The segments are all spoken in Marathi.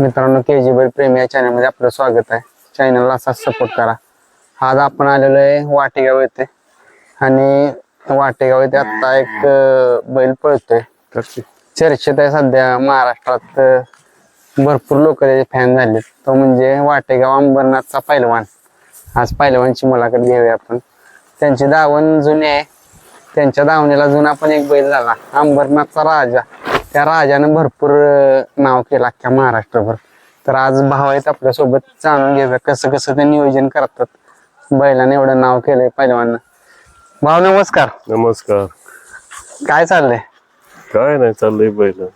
मित्रांनो के जी बैल प्रेमी या चॅनलमध्ये आपलं स्वागत आहे. चॅनलला असाच सपोर्ट करा. आज आपण आलेलो आहे वाटेगाव येथे. आणि वाटेगाव येथे आता एक बैल पळतोय. चर्चेत आहे सध्या. महाराष्ट्रात भरपूर लोक त्याचे फॅन झाले तो म्हणजे वाटेगाव अंबरनाथचा पैलवान. आज पैलवानची मुलाखत घेऊया आपण. त्यांची दावण जुनी आहे. त्यांच्या दावणीला जुना पण एक बैल झाला. अंबरनाथचा राजा. त्या राजानं भरपूर नाव केलं अख्ख्या महाराष्ट्रभर. तर आज भाव आहेत आपल्यासोबत जाणून घेऊया कसं कसं ते नियोजन करतात. बैलाने एवढं नाव केलंय पहिलवानं भाऊ नमस्कार. नमस्कार. काय चाललंय? काय नाही चाललंय पहिलं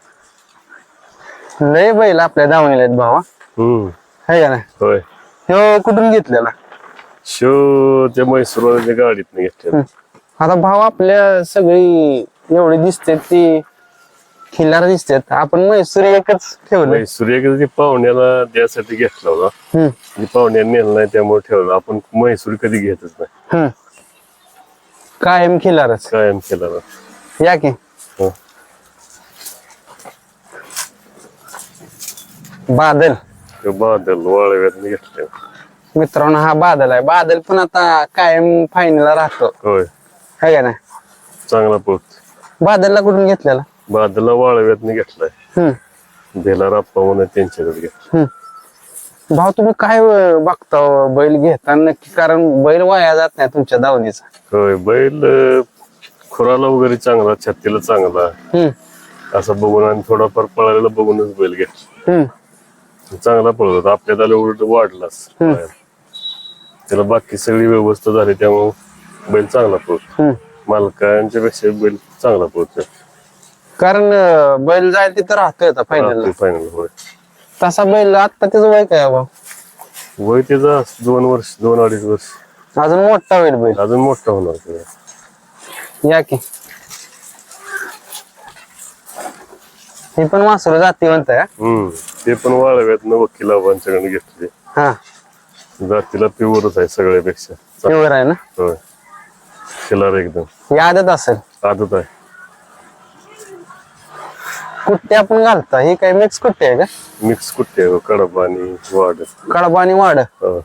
लय बैल आपल्या दावणीला आहेत भावा. हम्म. है का नाही? होय. ह्यो कुठून घेतलेला? शो त्या म्हैसूरच्या गाडीत घेतलेलं. आता भाव आपल्या सगळी एवढी दिसते ती खिल्लार दिसतात. आपण म्हैसूर एकच ठेवलंय. म्हैसूर एक ती पाहुण्याला द्यासाठी घेतला होता. हम्म. ती पाहुण्याने नेलं नाही त्यामुळे ठेवलं. आपण म्हैसूर कधी घेतच नाही. हम्म. कायम खिल्लारच कायम केला ना या की. हो. बादल. ते बादल वाळव्यात घेतले मित्रांनो हा बादल आहे. बादल पण आता कायम फायनलला राहतो. होय. है का नाही? चांगला पोत. बादलला कुठून घेतलेला? बादलला वाळव्यात घेतलाय. हम्म भेला राप्पा म्हणून त्यांच्याकडे घेतला भाऊ तुम्ही काय अं, बघता बैल घेताना नक्की? कारण बैल वाया जात नाही तुमच्या दावणीचा. होय बैल अं, खुराला वगैरे चांगला छातीला चांगला. हम्म असं बघून आणि थोडाफार पळायला बघूनच बैल घेतला. हम्म चांगला पळत होता. आपल्या त्याला उलट वाढलाच. त्याला बाकी सगळी व्यवस्था झाली त्यामुळे बैल चांगला पळतो. हम्म मालकांच्या पेक्षा बैल चांगला पळतो. कारण अं, बैल जाईल तिथं राहतोय आता फायनलला फायनल होय. तसा बैल आता त्याचं वय काय आहे भाऊ? वय त्याचा दोन वर्ष दोन अडीच वर्ष. अजून मोठा होईल बैल. अजून मोठा होणार. या की. ही पण वासरू आहे हा? हम्म ते पण वाळव्यात न वकील आबांच्याकडे घेतले. हा. जातीला प्युअरच आहे सगळ्यापेक्षा. प्युअर आहे ना? होय. खिलार एकदम. यादच असेल. आदत आहे. कुट्टे आपण घालता. ही काय मिक्स कुट्टे आहे का? मिक्स कुट्टे आहे, कडप आणि वाढ. कडबा आणि वाड हा.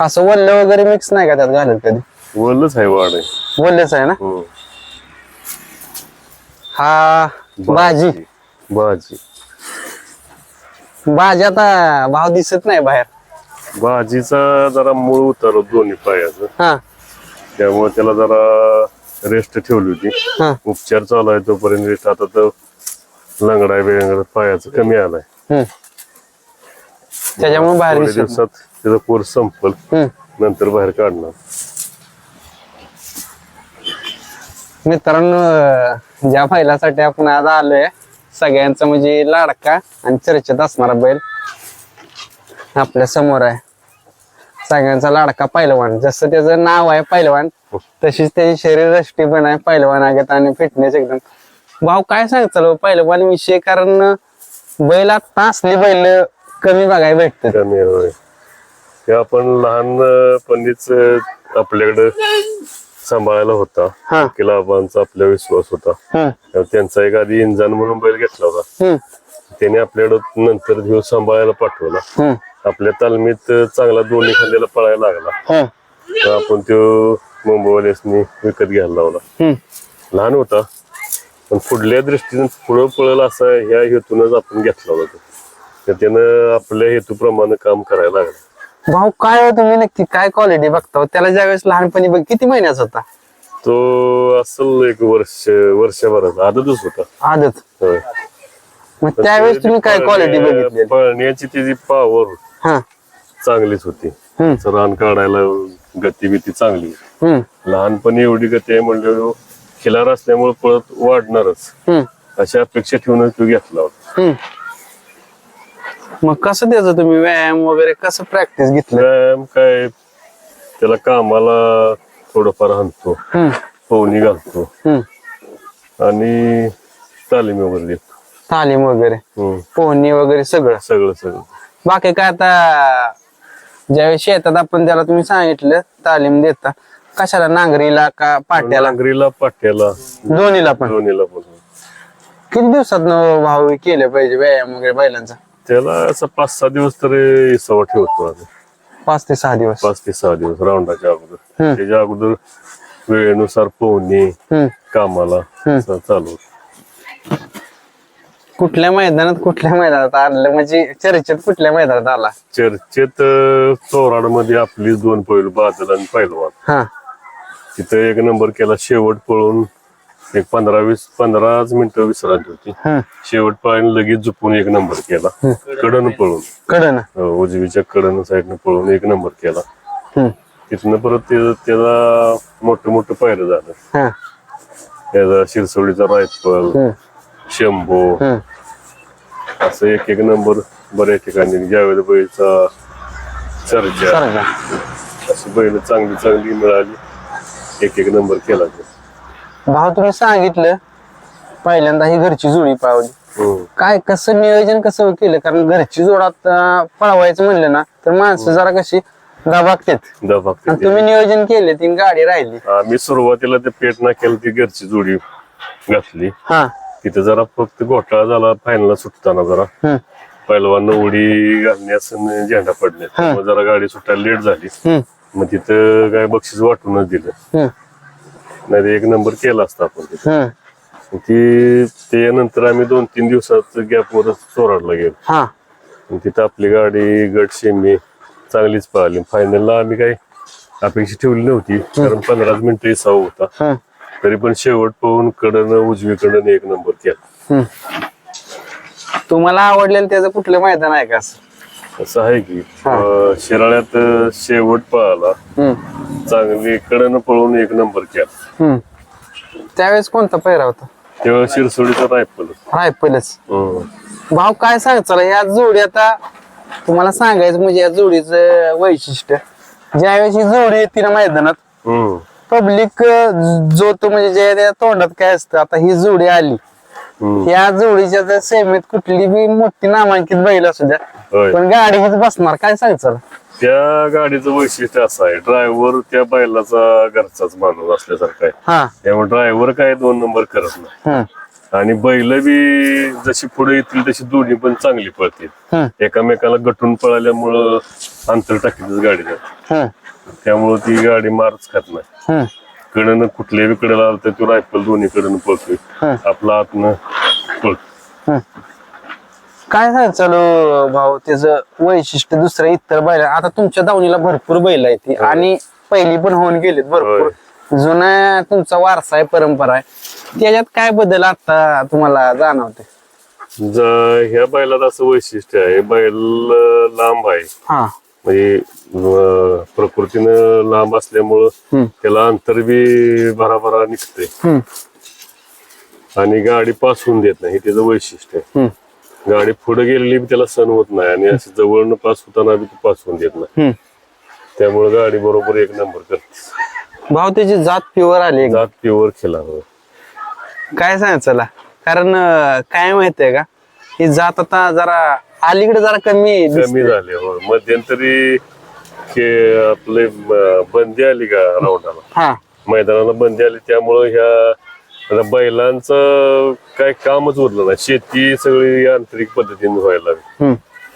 असं वल्ल वगैरे मिक्स नाही का त्यात घालत कधी? वलच आहे वाढ आहे. वल्लच आहे ना? हम्म. हा भाजी. भाजी. भाजी आता भाव दिसत नाही बाहेर. भाजीचा जरा मूळ उतार दोन्ही पायाचं. हा. त्यामुळे त्याला जरा रेस्ट ठेवली होती. हा. उपचार चालू आहे तोपर्यंत रेस्ट आता तर लंगडा वेगळा पायाचं कमी आलाय. त्याच्यामुळे बाहेर थोड्या दिसत नाही. दिवसात त्याचा कोर्स संपल. हम्म. नंतर बाहेर काढणार. मित्रांनो अं, ज्या बैलासाठी आपण आज आलोय सगळ्यांचा म्हणजे लाडका आणि चर्चेत असणारा बैल आपल्यासमोर आहे. सगळ्यांचा लाडका पैलवान. जसं त्याचं नाव आहे पैलवान तशीच त्याची शरीर रष्टी पण आहे पैलवान आगत आणि फिटनेस एकदम भाऊ काय सांगताल पैलवान विषय कारण बैल आता असली बैल कमी बघायला भेटतात. कमी होय. ते आपण लहानपणीच आपल्याकडे सांभाळायला होता. हा. किलाबांचा आपला विश्वास होता. हम्म त्यांचा एक आधी इंजन म्हणून बैल घेतला होता. हम्म. त्याने आपल्याकडं नंतर घेऊन सांभाळायला पाठवला. हम्म. आपल्या तालमीत चांगला दोन्ही खांद्याला पळायला लागला. हम्म तर आपण तो मुंबईवाल्यासनी विकत घ्यायला लावला. हम्म. लहान होता. पण पुढल्या दृष्टीने पुढं पळेल असा ह्या हेतूनच आपण घेतला होता. तर त्यानं आपल्या हेतूप्रमाणे काम करायला लागलं. भाऊ काय हो तुम्ही नक्की? काय क्वालिटी बघता हो? त्याला ज्यावेळेस लहानपणी बघ किती महिन्याचा होता? तो असल एक वर्ष वर्षभराचा आदतच होता. आदत. होय. मग त्यावेळेस तुम्ही काय क्वालिटी पळण्या- बघितली? पळण्याची त्याची पावर हा. चांगलीच होती. हम्म. रान काढायला गतिविती चांगली. हम्म. लहानपणी एवढी गती आहे म्हणजे खिलार असल्यामुळे पळत वाढणारच. अशी अपेक्षा ठेवूनच तो घेतला होता. मग कसं त्याचं तुम्ही? व्यायाम वगैरे कसं प्रॅक्टिस घेतलं? व्यायाम काय त्याला कामाला थोडंफार हाणतो. हम्म. पवनी घालतो. हम्म. आणि तालीम वगैरे देतो. तालीम वगैरे. हम्म. पोहणी वगैरे सगळं? सगळं सगळं. बाकी काय आता ज्यावेळेस शेतात आपण त्याला तुम्ही सांगितलं तालीम देता कशाला? नांगरीला का पाट्याला? नांगरीला पाट्याला. दोन्हीला पण. दोन्हीला पण. किती दिवसात भाऊ केलं पाहिजे व्यायाम वगैरे बैलांचा त्याला असं पाच सहा दिवस तरी सवा ठेवतो आम्ही. पाच ते सहा दिवस. पाच ते सहा दिवस राऊंडाच्या अगोदर. त्याच्या अगोदर वेळेनुसार पोहणे. कामाला असं चालू. कुठल्या मैदानात कुठल्या मैदानात आणलं? म्हणजे चर्चेत कुठल्या मैदानात आला? चर्चेत चोराडमध्ये आपली दोन पैलू बादल आणि पैलवान. तिथं एक नंबर केला शेवट पळून एक पंधरा वीस पंधराच मिनिटं विश्रांती होती. शेवट पळून लगेच झुपून एक नंबर केला. कडन पळून. कडन. अं, उजवीच्या कडन साईडनं पळून एक नंबर केला. तिथनं परत ते- त्याला मोठं मोठं पायरं झालं हा. त्याचा शिरसवडीचा रायफल. शंभो. असं एक एक नंबर बऱ्याच ठिकाणी. जावेद बैलचा चर्चा सारखा अशी बैल चांगली चांगली मिळाली. एक एक नंबर केला ते. भाऊ तुम्ही सांगितलं पहिल्यांदा ही घरची जोडी हम्म. काय कसं नियोजन कसं केलं? कारण घरची जोड आता पळवायचं म्हणलं ना तर माणसं जरा कशी दबागतात आणि ते. तुम्ही नियोजन केले ती गाडी राहिली. आम्ही सुरुवातीला ते पेट ना केलं ती घरची जोडी घातली. हा. तिथे जरा फक्त घोटाळा झाला फायनलला सुटताना जरा. हम्म. पहिलवान उडी घालण्यास आणि झेंडा त्यामुळे जरा गाडी सुटायला लेट झाली. हम्म. मग तिथं काय बक्षीस वाटूनच दिलं. नाही एक नंबर केला असता आपण तिथे. हम्म. ती त्यानंतर आम्ही दोन तीन दिवसात गॅपवर चोराडला गेलो. हा. तिथं आपली गाडी गट शेमी चांगलीच पळाली फायनलला आम्ही काही अपेक्षा ठेवली नव्हती. कारण पंधराच मिनिटं इसावा होता. तरी पण शेवट पाहून कडनं उजवीकडनं एक नंबर केला. तुम्हाला आवडलेलं त्याचं कुठलं मैदान आहे का असं? असं आहे की अं, शिराळ्यात अं, शेवट पळाला हम्म. चांगली कडनं पळून एक नंबर केला हम्म. त्यावेळेस कोणता पहिरा होता तेव्हा शिरसोडीचा रायफल रायफलच हम्म. भाऊ काय सांग चला या जोडी आता तुम्हाला सांगायचं म्हणजे या जोडीचं वैशिष्ट्य ज्यावेळेस ही जोडी येते ना मैदानात. पब्लिक जो तो म्हणजे जे त्या तोंडात काय असतं आता ही जोडी आली. या जोडीच्या जर सेमीत कुठली बी मोठी नामांकित बैल असू द्या. होय. पण गाडी हीच बसणार काय सांग चला त्या गाडीचं वैशिष्ट्य असं आहे ड्रायव्हर त्या बैलाचा घरचाच माणूस असल्यासारखा आहे. हा. त्यामुळे ड्रायव्हर काय दोन नंबर करत नाही. हम्म. आणि बैल बी जशी पुढे येतील तशी दोन्ही पण चांगली पळतील. हम्म. एकामेकाला गटून पळाल्यामुळं अंतर टाकीतच गाडी जाते. हम्म. त्यामुळे ती गाडी मारच खात नाही. हम्म. कडनं कुठल्याही कडेला आलं तर तो रायफल दोन्ही कडनं पळतोय. आपला आतनं पळतो काय सांग चालू भाऊ? त्याचं वैशिष्ट्य दुसरं इतर बैल. आता तुमच्या दावणीला भरपूर बैल आहे ती. आणि पहिली पण होऊन गेलीत भरपूर. जुना तुमचा वारसा आहे परंपरा आहे. त्याच्यात काय बदल आता तुम्हाला जाणवते ज- ह्या बैलात असं वैशिष्ट्य आहे. बैल लांब आहे. म्हणजे प्रकृतीनं लांब असल्यामुळं. त्याला अंतर बी भराभरा हम्म. आणि गाडी पास होऊन देत नाही हे त्याचं वैशिष्ट्य आहे. गाडी पुढे गेलेली बी त्याला सण होत नाही आणि असं जवळनं पास होताना बी ती पास होऊन देत नाही. त्यामुळे गाडी बरोबर एक नंबर करते भाऊ त्याची जात प्युअर आली. जात प्युअर खेळा काय सांग चला कारण काय माहितीये का ही जात आता जरा अलीकडे जरा कमी. कमी झाले हो मध्यंतरी के आपले म- बंदी आली का राऊंडाला हा मैदानाला बंदी आली त्यामुळं ह्या आता बैलांचं काय कामच उरलं नाही शेती सगळी यांत्रिक पद्धतीने व्हायला लागली हम्म.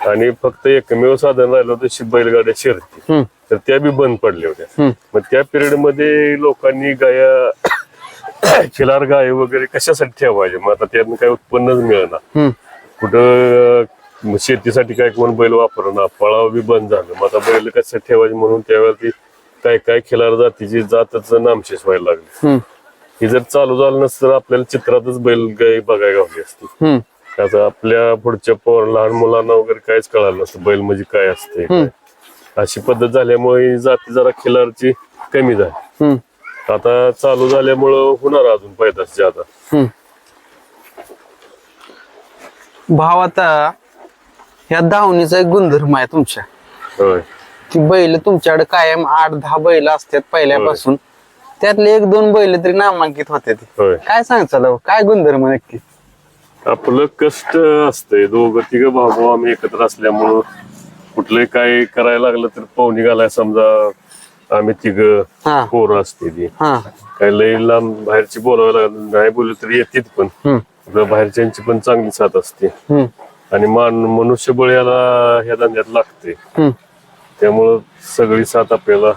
आणि फक्त एकमेव साधन राहिलं होतं शि- बैलगाड्या शर्ती हम्म. तर त्या बी बंद पडल्या होत्या हम्म. मग त्या पिरियडमध्ये लोकांनी गाया खिलार गाय वगैरे कशासाठी ठेवायचे मग आता त्यातनं काही उत्पन्नच मिळणार हम्म. कुठं शेतीसाठी काय कोण बैल वापरणार पळाव बी बंद झालं मग आता बैल कशासाठी ठेवायचे म्हणून त्यावेळेला ती काय काय खिलार जातीची जातच नामशेष व्हायला लागली. ही जर चालू झालं नसतं तर आपल्याला चित्रातच बैल गाय बघायला गावली असती. आता आपल्या पुढच्या पोर लहान मुलांना वगैरे काहीच कळालं नसतं बैल म्हणजे काय असते. अशी पद्धत झाल्यामुळे ही जाती जरा खिलारची कमी झाली. आता चालू झाल्यामुळं होणार अजून पैदास ज्यादा. भाव आता ह्या दावणीचा एक गुणधर्म आहे तुमच्या. होय. की बैल तुमच्याकडे कायम आठ दहा बैल असतात पहिल्यापासून. त्यातले एक दोन बैल तरी नामांकित होते होय. काय सांगचाल काय गुणधर्म नक्की? आपलं कष्ट असतंय. दोघं तिघं भाऊ आम्ही एकत्र असल्यामुळं कुठलंही काय करायला लागलं तर पाहुणी घालाय समजा आम्ही तिघं हा. पोरं असते ती. हा. काही लई लांब बाहेरची बोलावं लागलं नाही. बोललं तरी येतील पण. हम्म. बाहेरच्यांची पण चांगली साथ असते. हम्म. आणि मान मनुष्यबळ याला ह्या धंद्यात लागते हम्म. त्यामुळं सगळी साथ आपल्याला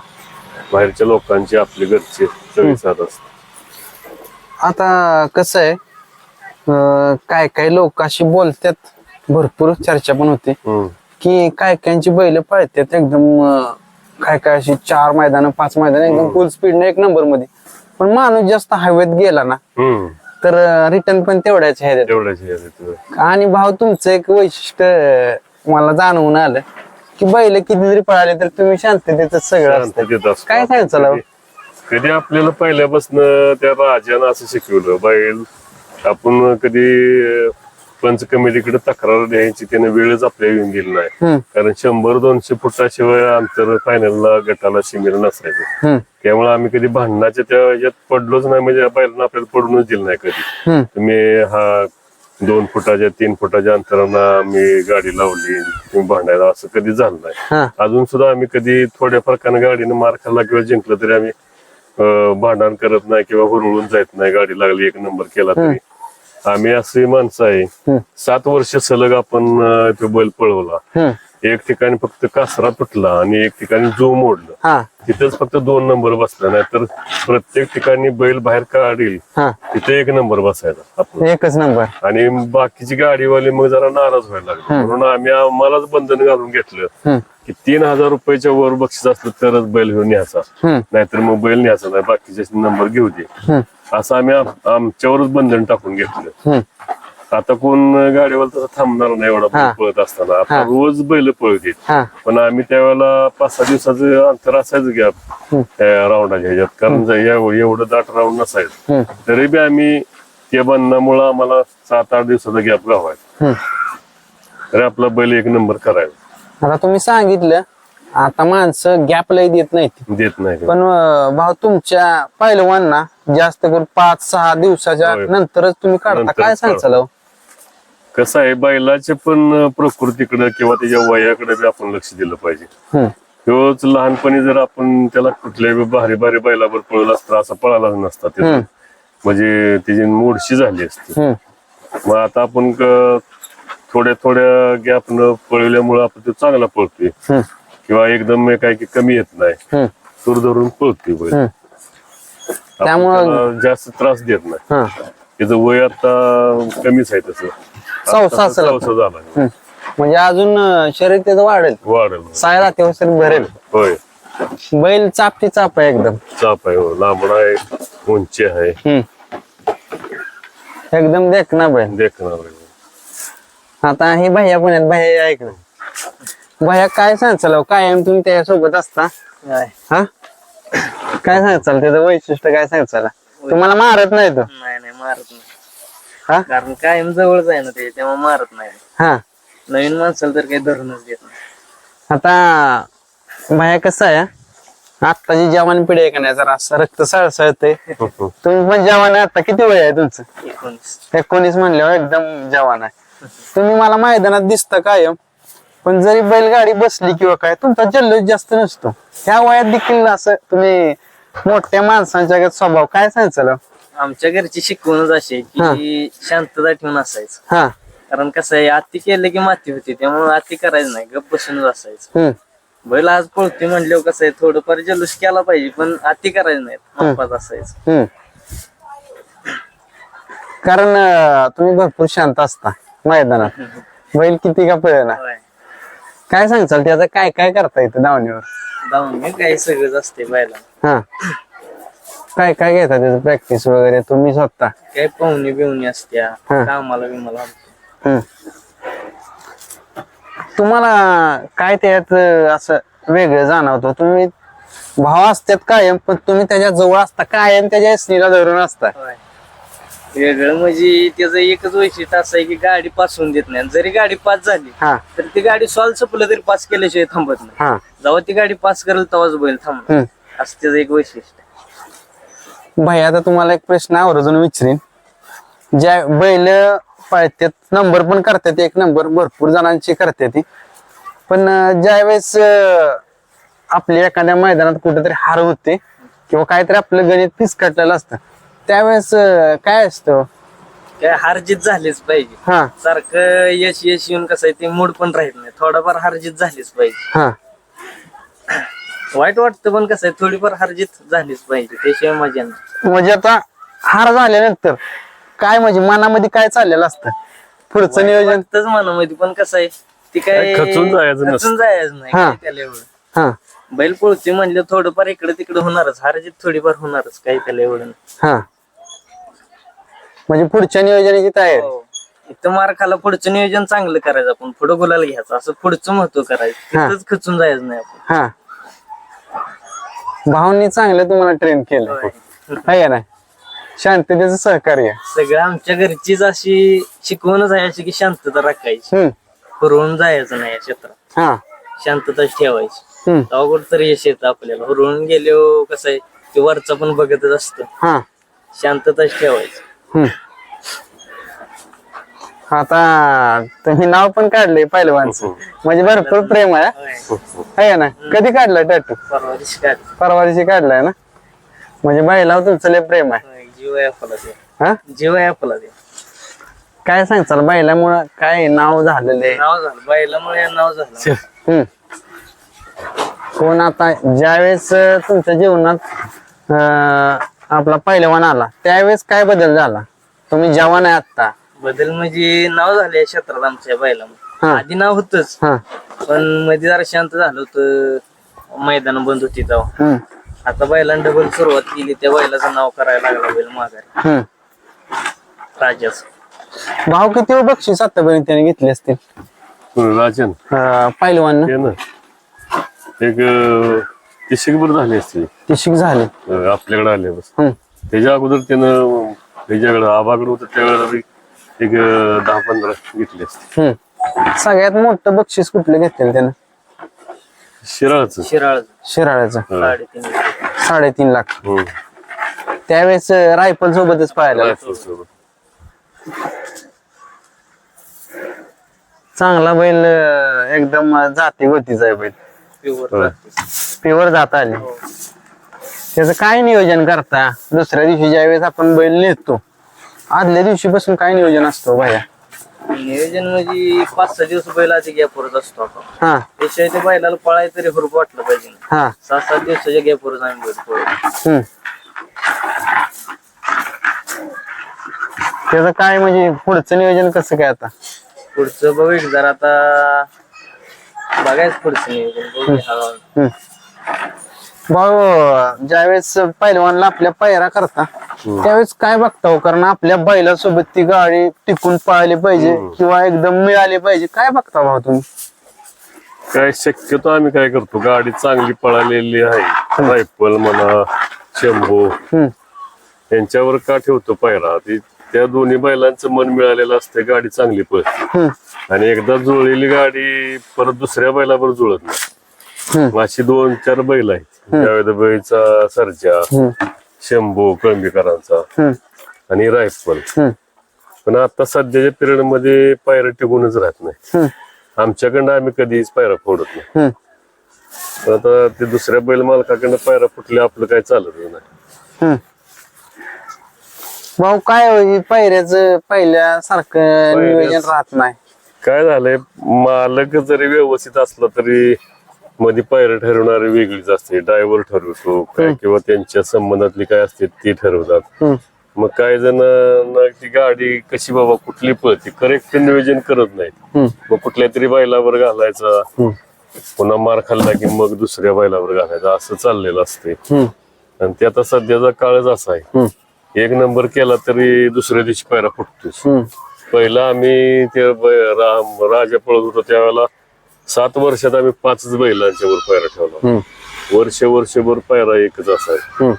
बाहेरच्या लोकांची आपली घरची सगळी साथ असते. आता कसं आहे अं, काय काय लोक अशी बोलतात भरपूर चर्चा पण होते. हम्म. की काय कायची बैल पळतात एकदम अं, काय काय अशी चार मैदान पाच मैदान एकदम फुल स्पीड एक नंबरमध्ये. पण माणूस जास्त हवेत गेला ना हम्म. तर रिटर्न पण तेवढ्याच ह्याच्यात तेवढ्याच. आणि भाऊ तुमचं एक वैशिष्ट्य मला जाणवून आलं की बैल किती जरी पळाले तर तुम्ही शांततेच सगळं शांततेत असतो. काय सांगायचं? कधी- कधी आपल्याला पहिल्यापासून त्या राजानं असं शिकवलं बैल आपण कधी पंच कमिटीकडे तक्रार द्यायची त्याने वेळच आपल्या येऊन गेली नाही. कारण शंभर दोनशे फुटाशिवाय अंतर फायनलला गटाला शिमिर नसायचं. त्यामुळे आम्ही कधी भांडणाच्या त्या याच्यात पडलोच नाही म्हणजे बैलांना आपल्याला पडूनच दिलं नाही कधी. तुम्ही हा दोन फुटाच्या तीन फुटाच्या अंतरानं आम्ही गाडी लावली तुम्ही भांडायला असं कधी झालं नाही. अजून सुद्धा आम्ही कधी थोड्या फरकानं गाडीनं मार खाल्ला किंवा जिंकलं तरी आम्ही भांडण करत नाही किंवा हुरळून जात नाही गाडी लागली एक नंबर केला तरी. आम्ही अशी माणसं आहे. सात वर्ष सलग आपण तो बैल पळवला. एक ठिकाणी फक्त कासरा तुटला आणि एक ठिकाणी जो मोडलं. हा, तिथेच फक्त दोन नंबर बसला नाही तर प्रत्येक ठिकाणी बैल बाहेर काढील हा, तिथे एक नंबर बसायचा आपण. एकच नंबर. आणि बाकीची गाडीवाले मग जरा नाराज व्हायला लागले. म्हणून आम्ही आम्हालाच बंधन घालून घेतलं की तीन हजार रुपयाच्या वर बक्षीस असलं तरच बैल घेऊन न्यायचा. नाहीतर मग बैल न्यायचा नाही बाकीचे नंबर घेऊ दे. असं आम्ही आम- आमच्यावरच बंधन टाकून घेतलं. हम्म, आता कोण गाडीवाला तसं थांबणार नाही एवढा बैल. पळत असताना. आता. रोज बैल पळते हा, पण आम्ही त्यावेळेला पाच सहा दिवसाचं अंतर असायचं गॅप त्या राऊंडाच्या ह्याच्यात. कारण एव- एवढं दाट राऊंड नसायचं. हम्म, तरी बी आम्ही त्या बंधनामुळं आम्हाला सात आठ दिवसाचा गॅप गावायचा. हम्म. तरी आपला बैल एक नंबर करायचा. आता तुम्ही सांगितलं आता माणसं गॅप लय देत नाहीत. देत नाही. पण अं, भाऊ तुमच्या पहिलवांना जास्त करून पाच सहा दिवसाच्या होय. नंतरच तुम्ही काढता. नंतरच काय सांगाल? कसं आहे बैलाच्या पण प्रकृतीकडे किंवा त्याच्या वयाकडे बी आपण लक्ष दिलं पाहिजे. हम्म, तोच लहानपणी जर आपण त्याला कुठल्या बी भारी भारी बैलावर पळला असता असा पळालाच नसता. हम्म. म्हणजे त्याची मोडशी झाली असती. हम्म, मग आता आपण क- थोड्या थोड्या गॅप न पळवल्यामुळे आपण तो चांगला पळतोय. हम्म, किंवा एकदम काय की कमी येत नाही. सूर धरून पळतोय बैल त्यामुळं- जास्त त्रास देत नाही. त्याचं वय आता कमीच आहे तसं. चौसा असेल. चौसा झाला. म्हणजे अजून शरीर त्याचं वाढेल. वाढेल. साय राहते वगैरे भरेल. होय. बैल चापटी चाप आहे एकदम. चाप आहे हो. लांबडा आहे उंची आहे. एकदम देख ना बैल. देखणार आहे. आता हे भैया पण आहेत. भैया ऐक ना भैया काय सांगाल कायम तुम्ही त्याच्यासोबत असता. हा? काय सांगाल त्याचं वैशिष्ट्य काय सांगाल तुम्हाला मारत नाही तो. नाही नाही मारत नाही. हा? कारण कायम जवळच आहे ना ते तेव्हा मारत नाही. हा. नवीन माणसाला तर काही धरूनच देत नाही. आता भैया कसं आहे आत्ताची जवान पिढी आहे का नाही जरा असं रक्त सळसळते तुम्ही पण जवान आहे आता किती वय आहे तुमचं? एकोणीस. एकोणीस म्हणल्यावर एकदम जवान आहे. तुम्ही मला मैदानात दिसता कायम. पण जरी बैलगाडी बसली किंवा काय तुमचा जल्लोष जास्त नसतो. ह्या वयात देखील असं तुम्ही मोठ्या माणसांच्या स्वभाव काय सांगाल आमच्या घरची शिकवणच अशी आहे की शांतता ठेवून असायचं. हा. कारण कसं आहे आत्ती केलं की माती होती त्यामुळे आत्ती करायचं नाही गप बसूनच असायचं. हम्म. बैल आज पळतोय म्हणल्यावर कसं आहे थोडंफार जल्लोष केला पाहिजे पण आत्ती करायचं नाही. मापात असायचं. हम्म. कारण अं, तुम्ही भरपूर शांत असता मैदानात. बैल किती का पळेना? होय. काय सांगचाल त्याचं? काय काय करता येतं जाऊन मी काही सगळंच असते बैला हा. काय काय घेता त्याचं? प्रॅक्टिस वगैरे? तुम्ही स्वतः? काही पाहुणे बिवणी असत्या हा. कामाला बिमाला हम्म. तुम्हाला काय त्यात अं, असं वेगळं जाणवतं? तुम्ही भाव असतात कायम पण तुम्ही त्याच्याजवळ असता कायम त्याच्या स्त्रीला धरून असता. होय. वेगळं म्हणजे त्याचं एकच वैशिष्ट्य असं आहे की गाडी पास होऊन देत नाही. जरी गाडी पास झाली हा. तर ती गाडी सॉल्व संपलं तरी पास केल्याशिवाय थांबत नाही. हा. जेव्हा ती गाडी पास करेल तेव्हाच बैल हम्म. असं त्याचं एक वैशिष्ट्य आहे. भाई आता तुम्हाला एक प्रश्न आवर्जून विचारीन. ज्या बैल पळतात नंबर पण करतात एक नंबर भरपूर जणांची करते ती पण अं, ज्यावेळेस अं, आपल्या एखाद्या मैदानात कुठेतरी हार होते किंवा काहीतरी आपलं गणित फिसकटलेलं असतं त्यावेळेस अं, काय असतं? काय हारजीत झालीच पाहिजे. हा. सारखं यश यश येऊन कसं आहे ते मूड पण राहत नाही. थोडाफार हारजीत झालीच पाहिजे. हा. वाईट वाटतं पण कसं आहे थोडीफार हारजीत झालीच पाहिजे. त्याशिवाय मजा नाही. म्हणजे आता हार झाल्यानंतर काय म्हणजे मनामध्ये काय चाललेलं असतं? पुढचं नियोजन? वाटतंच मनामध्ये पण कसं आहे ती काय काय खचून जायचं नसतं. खचून जायचं नाही हा. काय त्याला एवढं. हा. बैल पळते म्हणलं थोडंफार इकडे तिकडे होणारच. हारजीत थोडीफार होणारच काही त्याला एवढं नाही. हा. म्हणजे पुढच्या नियोजनाची तयारी. हो. इथं मार खाला पुढचं नियोजन चांगलं करायचं आपण पुढं गुलाल घ्यायचं असं पुढचं महत्त्व करायचं. हा. तिथंच खचून जायचं नाही आपण. हा. भाऊंनी चांगलं तुम्हाला ट्रेन केलं. होय. आहे का नाही शांततेचं सहकार्य. सगळं आमच्या घरचीच अशी शिकवणच आहे अशी की शांतता राखायची. हम्म. हुरवून जायचं नाही या क्षेत्रात. हा. शांतताच ठेवायची. हम्म. तेव्हा तरी यश येतं आपल्याला. हुरवून गेलो कसं आहे ते वरचा पण बघतच असतं. हा. शांतताच ठेवायची. आता तुम्ही नाव पण काढले पहिलवानचं. म्हणजे भरपूर प्रेम आहे. होय. आहे का ना कधी काढलाय टॅटू? परवा दिवशी काय परवा दिवशी काढलाय ना? म्हणजे बैलावर तुमचं लय प्रेम आहे. जीव आहे आपला ते. हा? जीव आहे आपला ते. काय सांगचाल बैलामुळं काय नाव झालेलं आहे? नाव झालं. बैलामुळे नाव झालं. हम्म. कोण आता ज्यावेळेस अं, तुमच्या जीवनात अं, आपला पहिलवान आला त्यावेळेस काय बदल झाला? तुम्ही जवान आहे आता बदल म्हणजे नाव झाले क्षेत्रात आमच्या हा. आधी नाव होतच. हा. पण मध्ये जरा शांत झालं होतं. मैदान बंद होती तेव्हा. हम्म. आता बैलांना डबल सुरुवात केली त्या बैलाचं नाव करायला लागला बैल माघारी. हम्म. राजाच. भाऊ किती हो बक्षीस आतापर्यंत त्याने घेतले असतील? राजन. पहिलवान ते ना. एक अं, ते शिकभर झाली असते शिक झाली. आपल्याकडे आले बस. हम्म. त्याच्या अगोदर त्यानं त्याच्याकडे आबाकडे होतं त्यावेळेला एक दहा पंधरा घेतली असते. सगळ्यात मोठं बक्षीस कुठलं घेतलेलं त्यानं? शिराळच. शिराळ शिराळ्याचं साडेतीन लाख. त्यावेळेस रायफल सोबतच पाहायला चांगला बैल एकदम जाती होतीच आहे बैल. प्युअर प्युअर जात. आली. त्याचं काय नियोजन करता? दुसऱ्या दिवशी ज्यावेळेस आपण बैल नेतो आदल्या दिवशी बसून काय नियोजन असतो भाया? नियोजन म्हणजे पाच सहा दिवस बैल आधी गॅपवरच असतो आपण हा. त्याशिवाय ते बैलाला पळाय तरी हुरूप वाटलं पाहिजे. ना हा. सात सात दिवसाच्या गॅपवरच आम्ही बैल पळतो. हम्म. त्याचं काय म्हणजे पुढचं नियोजन कसं काय आता? पुढचं बघू एक जरा आता बघायचं पुढचं नियोजन. बघूया हळूहळू. हम्म. भाऊ ज्यावेळेस पहिलवानला आपल्या पायरा करता त्यावेळेस काय बघता हो? कारण आपल्या बैलासोबत ती गाडी टिकून पळाली पाहिजे किंवा एकदम मिळाली पाहिजे. काय बघता भाऊ तुम्ही? काय शक्यतो आम्ही काय करतो? गाडी चांगली पळालेली आहे. रायफल म्हणा शंभू. यांच्यावर का ठेवतो पायरा? ती त्या दोन्ही बैलांचं मन मिळालेलं असते गाडी चांगली पळते. आणि एकदा जुळलेली गाडी परत दुसऱ्या बैलावर जुळत नाही. अशी दोन चार बैल आहेत बैचा सर्जा. शंभू कळंबीकरांचा. आणि रायफल. पण आता सध्याच्या पिरियडमध्ये पायरा टिकूनच राहत नाही. आमच्याकडनं आम्ही कधीच पायरा फोडत नाही. पण आता ते दुसऱ्या बैल मालकाकडनं पायरा फुटले आपलं काय चालत नाही. भाऊ काय पायऱ्याच पहिल्यासारखं नियोजन राहत नाही काय झालंय मालक जरी व्यवस्थित असला तरी मध्ये पायऱ्या ठरवणारी वेगळीच असते ड्रायव्हर ठरवतो काय किंवा त्यांच्या संबंधातली काय असते ती ठरवतात. मग काय जण ती गाडी कशी बाबा कुठली पळते करेक्ट नियोजन करत नाहीत. मग कुठल्या तरी बैलावर घालायचा. पुन्हा मार खाल्ला की मग दुसऱ्या बैलावर घालायचा असं चाललेलं असते. आणि ते आता सध्याचा काळच असा आहे. एक नंबर केला तरी दुसऱ्या दिवशी पायरा फुटतोच हम्म. पहिला आम्ही ते राम राजा पळत होतो त्यावेळेला सात वर्षात आम्ही पाचच बैलांच्या वर पायरा ठेवला. वर्ष वर्षभर पायरा एकच असायचा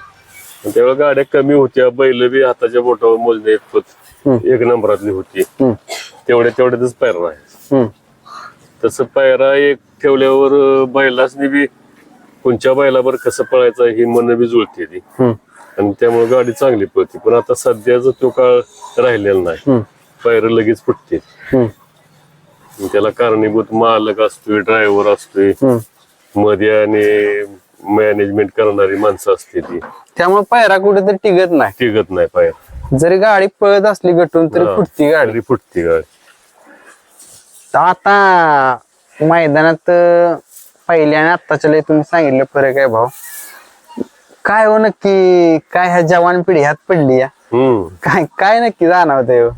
त्यावेळेला गाड्या कमी होत्या बैल बी हाताच्या बोटावर मोजणे इतपत एक नंबरातली होती. तेवढ्या तेवढ्यातच पायरा आहे. तसं पायरा एक ठेवल्यावर बैलासनी बी कोणच्या बैलावर कसं पळायचं ही मन बी जुळते ती. आणि त्यामुळे गाडी चांगली पळते पण आता सध्याचा तो काळ राहिलेला नाही. पायरं लगेच फुटते. त्याला कारणीभूत मालक असतोय ड्रायव्हर असतोय. मध्ये आणि मॅनेजमेंट करणारी माणसं असते ती. त्यामुळे पायरा कुठेतरी टिकत नाही. टिकत नाही पायर. जरी गाडी पळत असली गटून तरी हा. फुटती गाडी. तरी फुटती गाडी. तर आता मैदानात अं, पहिल्या आणि आत्ताच्या लय तुम्ही सांगितलं फरक आहे भाऊ. काय हो नक्की काय ह्या जवान पिढी ह्यात पडली या? हम्म. काय काय नक्की जाणवतंय हो?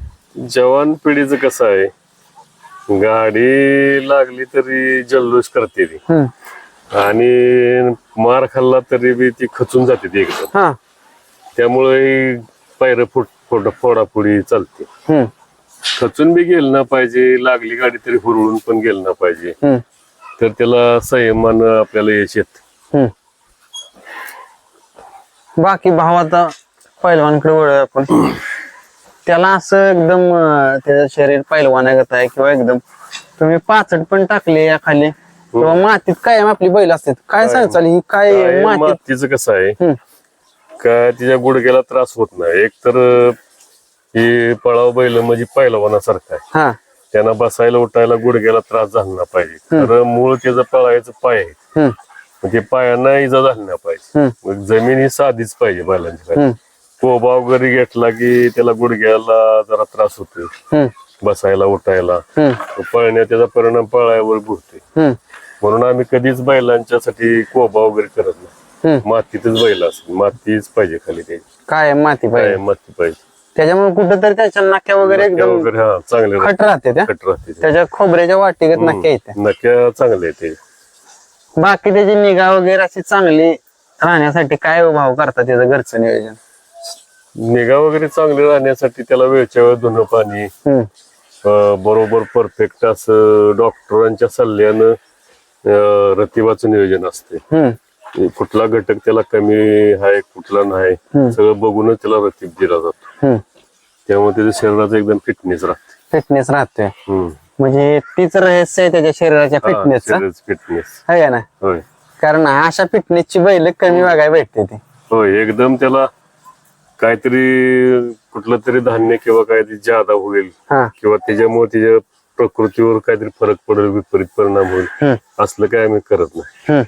जवान पिढीचं कसं आहे? गाडी लागली तरी जल्लोष करते ती. आणि मार खाल्ला तरी बी ती खचून जाते ती एकदम. हा. त्यामुळे पायरं फुट फोड फोडाफोडी चालते. खचून बी गेलं ना पाहिजे लागली गाडी तरी हुरळून पण गेलं ना पाहिजे. तर त्याला संयमानं आपल्याला यश येत. बाकी भाव आता पैलवानकडे वळ आपण. त्याला असं एकदम अं, त्याचं शरीर पैलवानागत आहे किंवा एकदम तुम्ही पाचट पण टाकले या खाली किंवा मातीत कायम आपली बैल असतात. काय सांगचाल ही काय काय मातीत? मातीचं कसं आहे? हम्म. का तिच्या गुडघ्याला त्रास होत नाही. एक तर ही पळाव बैल म्हणजे पैलवानासारखं आहे. हा. त्यांना बसायला उठायला गुडघ्याला त्रास झाला नाही पाहिजे. तर मूळ त्याचं पळायचं पाय आहे. हम्म. मग ते पायांना इजा झाली नाही पाहिजे. हम्म. मग जमीन ही साधीच पाहिजे बैलांची. हम्म. कोबा वगैरे घेतला की त्याला गुडघ्याला जरा त्रास हम्म. बसायला उठायला. हम्म. पळण्यात त्याचा परिणाम पळायवर हम्म. म्हणून आम्ही कधीच बैलांच्यासाठी कोबा वगैरे करत नाही. हम्म. मातीतच बैल असते मातीच पाहिजे खाली त्याची काय माती काय पाहिजे माती पाहिजे? त्याच्यामुळे कुठंतरी त्याच्या नाक्या वगैरे नक्या एकदम वगैरे हा चांगले खट राहते त्या. कट राहते ते. त्याच्या खोबऱ्याच्या वाटीगत नक्या येते नक्या चांगले ते बाकी त्याची निगा वगैरे अशी चांगली राहण्यासाठी काय भाव करतात त्याचं घरचं नियोजन? निगा वगैरे चांगले राहण्यासाठी त्याला वेळच्या वेळ धुणं पाणी अं, बरोबर परफेक्ट असं डॉक्टरांच्या सल्ल्यानं अं, रतिबाचं नियोजन असते हम्म. कुठला घटक त्याला कमी आहे कुठला नाही सगळं बघूनच त्याला रतीब दिला जातो. हम्म. त्यामुळे त्याच्या शरीराचं एकदम फिटनेस राहते. फिटनेस राहतोय हम्म. म्हणजे तीच रहस्य आहे त्याच्या शरीराच्या फिटनेसचं फिटनेस आहे का ना होय. कारण अशा फिटनेसची बैल कमी बघायला भेटते ती. होय एकदम त्याला काहीतरी कुठलं तरी धान्य किंवा काहीतरी जादा होईल हा. किंवा त्याच्यामुळे त्याच्या प्रकृतीवर काहीतरी फरक पडेल विपरीत परिणाम होईल असलं काय आम्ही करत नाही. हम्म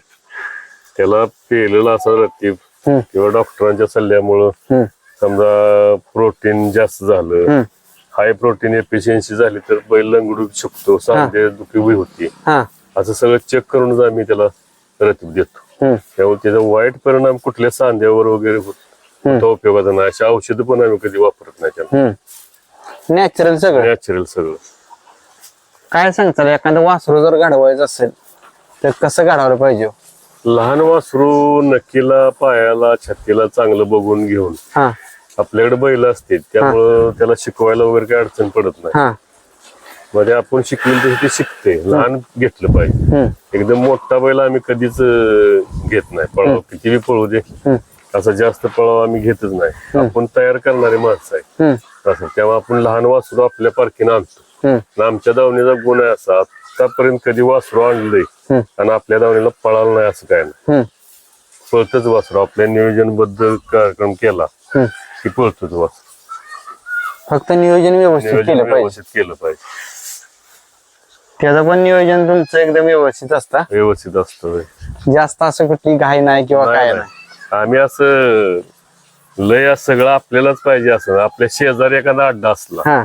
त्याला पेलेलं असं रतीब हम्म किंवा डॉक्टरांच्या सल्ल्यामुळं समजा प्रोटीन जास्त झालं हाय प्रोटीन एफिशियन्सी झाली तर बैल लंगडू शकतो सांधे दुखी बी होती. हा. असं सगळं चेक करूनच आम्ही त्याला रतीब देतो. हम्म त्यामुळे त्याचा वाईट परिणाम कुठल्या सांध्यावर वगैरे होत होता उपयोगाचा नाही. अशा औषधं पण आम्ही कधी वापरत नाही त्याला नॅचरल सगळं. नॅचरल सगळं. काय सांगताल एखादं वासरू जर घडवायचं असेल तर कसं घडवलं पाहिजे हो? लहान वासरू नक्कीला पायाला छातीला चांगलं बघून घेऊन. हा. आपल्याकडे बैल असते त्यामुळं त्याला शिकवायला वगैरे काही अडचण पडत नाही. हा. मध्ये आपण शिकवेल तशी ते शिकते. लहान घेतलं पाहिजे. हम्म. एकदम मोठा बैल आम्ही कधीच अं, घेत नाही. पळव किती बी पळू दे. हम्म. असं जास्त पळाव आम्ही घेतच नाही. आपण तयार करणारे माणसं आहे असं तेव्हा आपण लहान वासरू आपल्या पारखीनं आणतो. आणि आमच्या दावणीचा गुण आहे असा. आतापर्यंत कधी वासरू आणलंय. आणि आपल्या दावणीला पळालं नाही असं काय नाही. पळतच वासरू. आपल्या नियोजनबद्दल कार्यक्रम केला की पळतच वासरू. फक्त नियोजन व्यवस्थित नियोजन केलं पाहिजे. व्यवस्थित केलं पाहिजे. त्याचं पण नियोजन तुमचं एकदम व्यवस्थित असतं. व्यवस्थित असतं. जास्त असं कुठली घाई नाही किंवा नाही, काय नाही. नाही. आम्ही असं लय सगळं आपल्यालाच पाहिजे असं आपल्या शेजारी एखादा अड्डा असला हा.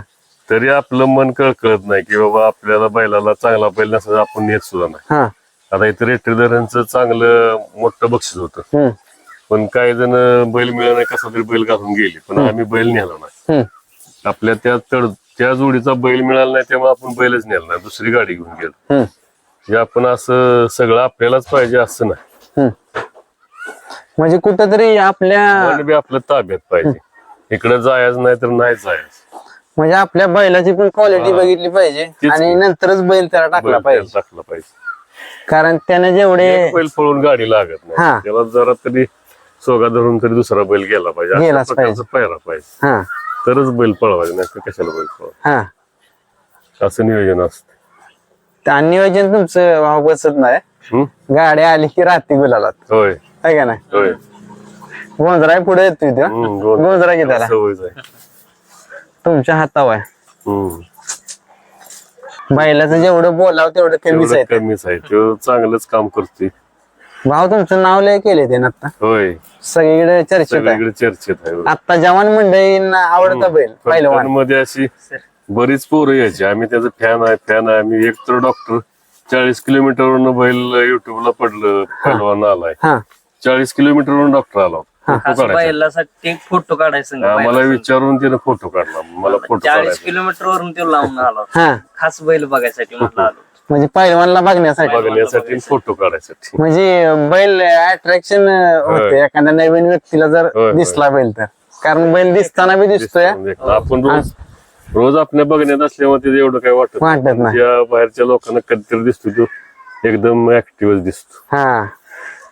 तरी आपलं मन कळकळत नाही की बाबा आपल्याला बैलाला चांगला बैल नसला आपण नेत सुद्धा नाही. हा. आता इथं रेट्रेदरांचं चांगलं मोठं बक्षीस होतं. हम्म. पण काही जण बैल मिळाला नाही कसा तरी बैल घालून गेले पण आम्ही बैल नेला नाही. हम्म. आपल्या त्या तड त्या जोडीचा बैल मिळाला नाही त्यामुळे आपण बैलच नेला नाही दुसरी गाडी घेऊन गेलो. हम्म. आपण असं सगळं आपल्यालाच पाहिजे असं नाही. म्हणजे कुठंतरी आपल्या मन बी आपलं ताब्यात पाहिजे. इकडे जायचं नाही तर नाही जायचं. म्हणजे आपल्या बैलाची पण क्वालिटी बघितली पाहिजे. तेच आणि की. नंतरच बैल त्याला टाकला बैल पाहिजे. टाकला पाहिजे. कारण त्याने जेवढे एक बैल पळून गाडी लागत हा. नाही त्याला जरा तरी सोगा धरून तरी दुसरा बैल गेला पाहिजे. अशा गेलाच प्रकारचा पायरा पाहिजे. हा. तरच बैल पळवायचं नाही तर कशाला बैल पळवा हा. असं नियोजन असतं. नियोजन तुमचं भाव बसत नाही. हम्म? गाडी आली की रात्री गुलालात होय. आहे का नाही? होय. गोंजरा पुढे येतोय तो. हम्म, गोंधळ. गोंजरा घेताला सवयच आहे तुमच्या हातावर आहे. हम्म. बैलाचं जेवढं बोलावं तेवढं कमीच तेवढं आहे कमीच आहे. तो चांगलंच काम करतोय. भाऊ तुमचं नाव लय केले ते आता. होय. सगळीकडे चर्चेत आहे. सगळीकडे चर्चेत आहे. आता जवान मंडळींना आवडतं बैल पहिलवान. मध्ये अशी बरीच पोरं यायची. आम्ही त्याचं फॅन आहे फॅन आहे. आम्ही एक तर डॉक्टर चाळीस किलोमीटरवरून बैल युट्यूबला पडलं पहिलवान आलाय. हा. चाळीस किलोमीटरवरून डॉक्टर आला फोटो खास काढायचा. बैलासाठी एक फोटो काढायचा मला विचारून त्यानं फोटो काढला. मला फोटो चाळीस काढायचा. किलोमीटर वरून तो लावून आला हा. खास बैल बघायसाठी म्हटलं आलो. म्हणजे पहिलवानला बघण्यासाठी. बघण्यासाठी फोटो काढायसाठी. म्हणजे बैल अट्रॅक्शन होते एखाद्या नवीन व्यक्तीला जर होय, होय. दिसला बैल तर. कारण बैल दिसताना बी दिसतोय. आपण रोज रोज आपल्या बघण्यात असल्यामुळे ते एवढं काही वाटत वाटत नाही. बाहेरच्या लोकांना कधीतरी दिसतो तो एकदम ऍक्टिव्ह दिसतो. हा.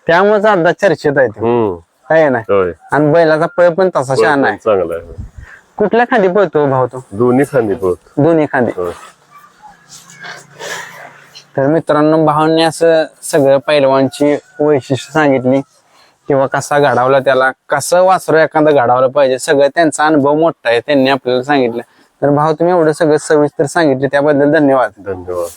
त्यामुळेच आता चर्चेत आहे ते. हम्म. आहे ना? होय. आणि बैलाचा पळ पण तसा छान आहे. चांगला आहे. कुठल्या खांदी पळतो भाऊ तो? दोन्ही खांदी पळत. दोन्ही खांदी. होय. तर मित्रांनो भावांनी असं सगळं पैलवानची वैशिष्ट्य सांगितली किंवा कसा घडावला त्याला कसं वासरू एखादं घडावलं पाहिजे सगळं त्यांचा अनुभव मोठा आहे त्यांनी आपल्याला सांगितलं. तर भाऊ तुम्ही एवढं सगळं सविस्तर सांगितले त्याबद्दल धन्यवाद. धन्यवाद.